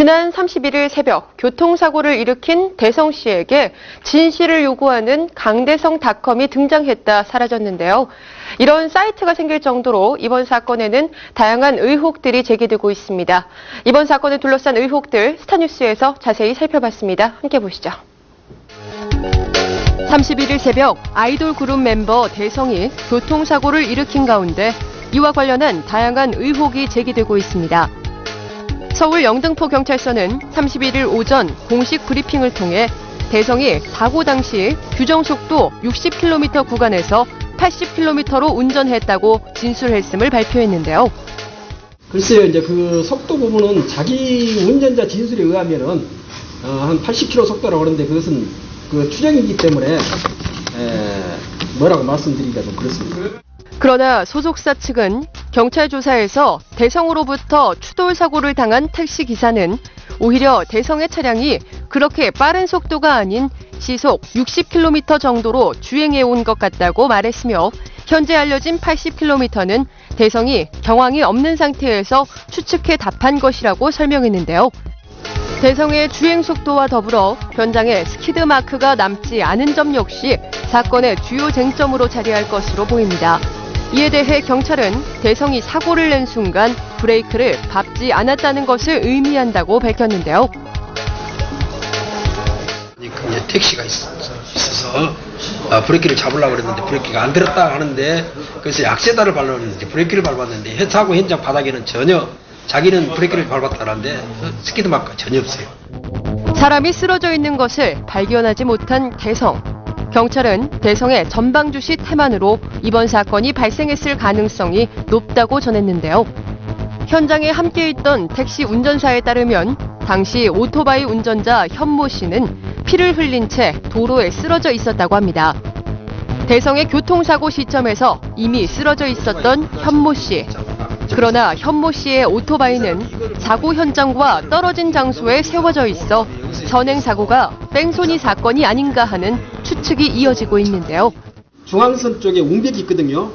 지난 31일 새벽 교통사고를 일으킨 대성 씨에게 진실을 요구하는 강대성닷컴이 등장했다 사라졌는데요. 이런 사이트가 생길 정도로 이번 사건에는 다양한 의혹들이 제기되고 있습니다. 이번 사건을 둘러싼 의혹들 스타뉴스에서 자세히 살펴봤습니다. 함께 보시죠. 31일 새벽 아이돌 그룹 mem버 대성이 교통사고를 일으킨 가운데 이와 관련한 다양한 의혹이 제기되고 있습니다. 서울 영등포 경찰서는 31일 오전 공식 브리핑을 통해 대성이 사고 당시 규정 속도 60km 구간에서 80km로 운전했다고 진술했음을 발표했는데요. 글쎄요, 이제 그 속도 부분은 자기 운전자 진술에 의하면은 어, 한 80km 속도라고 그러는데 그것은 그 추정이기 때문에 에, 뭐라고 말씀드리기가 좀 그렇습니다. 그러나 소속사 측은 경찰 조사에서 대성으로부터 추돌 사고를 당한 택시 기사는 오히려 대성의 차량이 그렇게 빠른 속도가 아닌 시속 60km 정도로 주행해 온 것 같다고 말했으며 현재 알려진 80km는 대성이 경황이 없는 상태에서 추측해 답한 것이라고 설명했는데요. 대성의 주행 속도와 더불어 현장에 스키드 마크가 남지 않은 점 역시 사건의 주요 쟁점으로 자리할 것으로 보입니다. 이에 대해 경찰은 대성이 사고를 낸 순간 브레이크를 밟지 않았다는 것을 의미한다고 밝혔는데요. 그 이제 택시가 있, 어서 아, 브레이크를 잡으려고 그랬는데 브레이크가 안 들었다 하는데 그래서 약세다를 밟았는데 브레이크를 밟았는데 현- 사고 현장 바닥에는 전혀 자기는 브레이크를 밟았다는데 스키드 마크가 전혀 없어요. 사람이 쓰러져 있는 것을 발견하지 못한 대성. 경찰은 대성의 전방주시 태만으로 이번 사건이 발생했을 가능성이 높다고 전했는데요. 현장에 함께 있던 택시 운전사에 따르면 당시 오토바이 운전자 현모 씨는 피를 흘린 채 도로에 쓰러져 있었다고 합니다. 대성의 교통사고 시점에서 이미 쓰러져 있었던 현모 씨. 그러나 현모 씨의 오토바이는 사고 현장과 떨어진 장소에 세워져 있어 선행 사고가 뺑소니 사건이 아닌가 하는 추측이 이어지고 있는데요. 중앙선 쪽에 웅벽이 있거든요.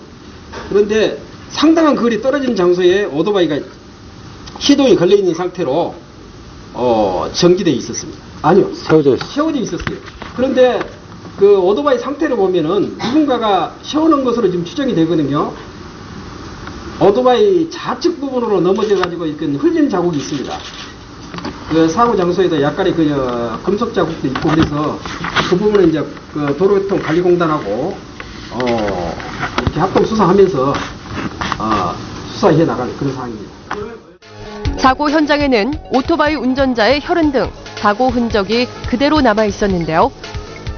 그런데 상당한 거리 떨어진 장소에 오토바이가 시동이 걸려 있는 상태로 어, 전기돼 있었습니다. 아니요, 세워져 있어. 세워져 있었어요. 그런데 그 오토바이 상태를 보면은 누군가가 세워놓은 것으로 지금 추정이 되거든요. 오토바이 좌측 부분으로 넘어져 가지고 이렇게 흘린 자국이 있습니다. 그 사고 장소에도 약간의 그 어, 금속 자국도 있고 그래서 그 부분은 이제 그 도로교통 관리공단하고 어 이렇게 합동 수사하면서 어 수사해 나갈 그런 상황입니다. 사고 현장에는 오토바이 운전자의 혈흔 등 사고 흔적이 그대로 남아 있었는데요.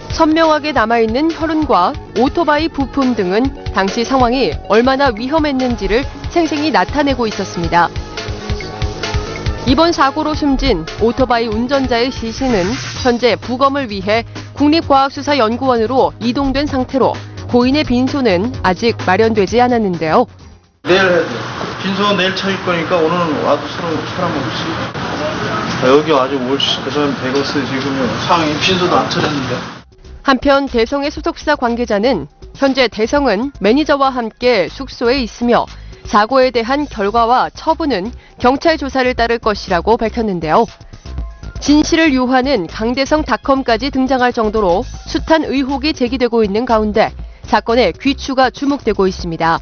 선명하게 남아있는 혈흔과 오토바이 부품 등은 당시 상황이 얼마나 위험했는지를 생생히 나타내고 있었습니다. 이번 사고로 숨진 오토바이 운전자의 시신은 현재 부검을 위해 국립과학수사연구원으로 이동된 상태로 고인의 빈소는 아직 마련되지 않았는데요. 내일 해야 돼. 빈소 내일 찾을 거니까 오늘은 와도 서로 사람 없이. 아, 여기 아직 올그 사람 배고스 지금 상황이 빈소도 안 차렸는데. 한편 대성의 소속사 관계자는 현재 대성은 매니저와 함께 숙소에 있으며 사고에 대한 결과와 처분은 경찰 조사를 따를 것이라고 밝혔는데요. 진실을 요하는 강대성 닷컴까지 등장할 정도로 숱한 의혹이 제기되고 있는 가운데 사건의 귀추가 주목되고 있습니다.